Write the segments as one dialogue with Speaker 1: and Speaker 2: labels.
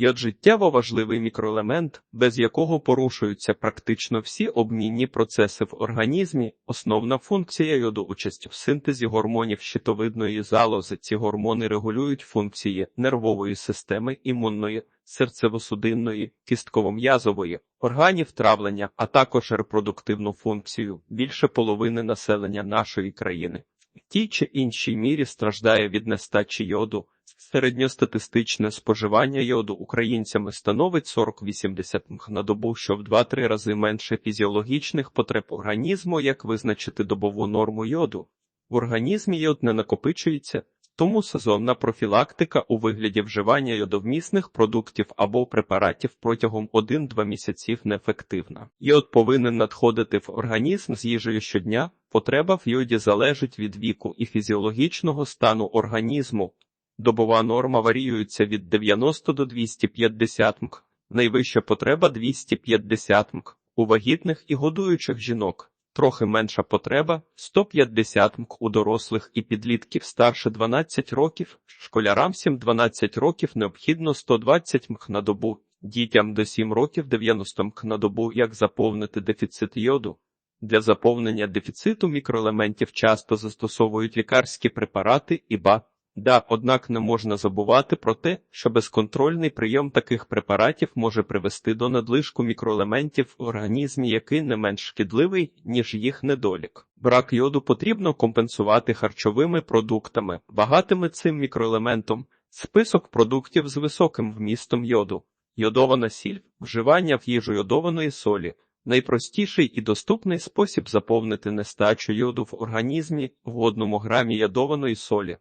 Speaker 1: Йод життєво важливий мікроелемент, без якого порушуються практично всі обмінні процеси в організмі. Основна функція йоду участь в синтезі гормонів щитовидної залози. Ці гормони регулюють функції нервової системи, імунної, серцево-судинної, кістково-м'язової, органів травлення, а також репродуктивну функцію. Більше половини населення нашої країни в тій чи іншій мірі страждає від нестачі йоду. Середньостатистичне споживання йоду українцями становить 40-80 мг на добу, що в 2-3 рази менше фізіологічних потреб організму, як визначити добову норму йоду. В організмі йод не накопичується, тому сезонна профілактика у вигляді вживання йодовмісних продуктів або препаратів протягом 1-2 місяців неефективна. Йод повинен надходити в організм з їжею щодня. Потреба в йоді залежить від віку і фізіологічного стану організму. Добова норма варіюється від 90 до 250 мг. Найвища потреба 250 мг. У вагітних і годуючих жінок. Трохи менша потреба 150 мг у дорослих і підлітків старше 12 років, школярам 7-12 років необхідно 120 мг на добу, дітям до 7 років 90 мг на добу, як заповнити дефіцит йоду. Для заповнення дефіциту мікроелементів часто застосовують лікарські препарати і ба. Да, однак не можна забувати про те, що безконтрольний прийом таких препаратів може привести до надлишку мікроелементів в організмі, який не менш шкідливий, ніж їх недолік. Брак йоду потрібно компенсувати харчовими продуктами, багатими цим мікроелементом, список продуктів з високим вмістом йоду, йодована сіль, вживання в їжу йодованої солі. Найпростіший і доступний спосіб заповнити нестачу йоду в організмі в одному грамі йодованої солі.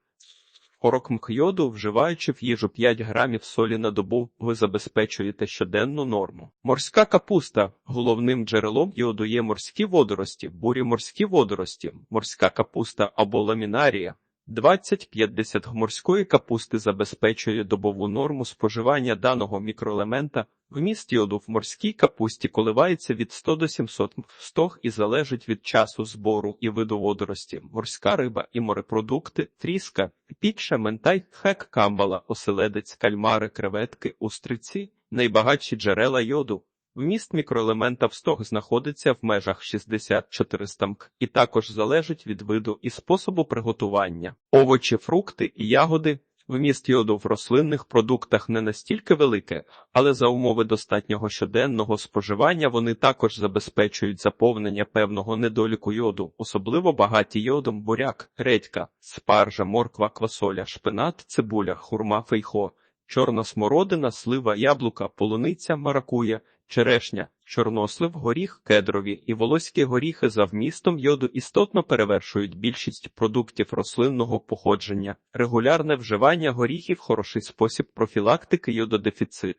Speaker 1: 40 мхйоду, вживаючи в їжу 5 грамів солі на добу, ви забезпечуєте щоденну норму. Морська капуста. Головним джерелом йоду є морські водорості, бурі морські водорості, морська капуста або ламінарія. 20-50 морської капусти забезпечує добову норму споживання даного мікроелемента. Вміст йоду в морській капусті коливається від 100 до 700 стог і залежить від часу збору і виду водорості. Морська риба і морепродукти, тріска, пікша, ментай, хек, камбала, оселедець, кальмари, креветки, устриці, найбагатші джерела йоду. Вміст мікроелемента в стог знаходиться в межах 60-400 мг і також залежить від виду і способу приготування. Овочі, фрукти і ягоди. Вміст йоду в рослинних продуктах не настільки велике, але за умови достатнього щоденного споживання вони також забезпечують заповнення певного недоліку йоду, особливо багаті йодом буряк, редька, спаржа, морква, квасоля, шпинат, цибуля, хурма, фейхо, чорна смородина, слива, яблука, полуниця, маракуя, черешня, чорнослив, горіх, кедрові і волоські горіхи за вмістом йоду істотно перевершують більшість продуктів рослинного походження. Регулярне вживання горіхів хороший спосіб профілактики йододефіциту.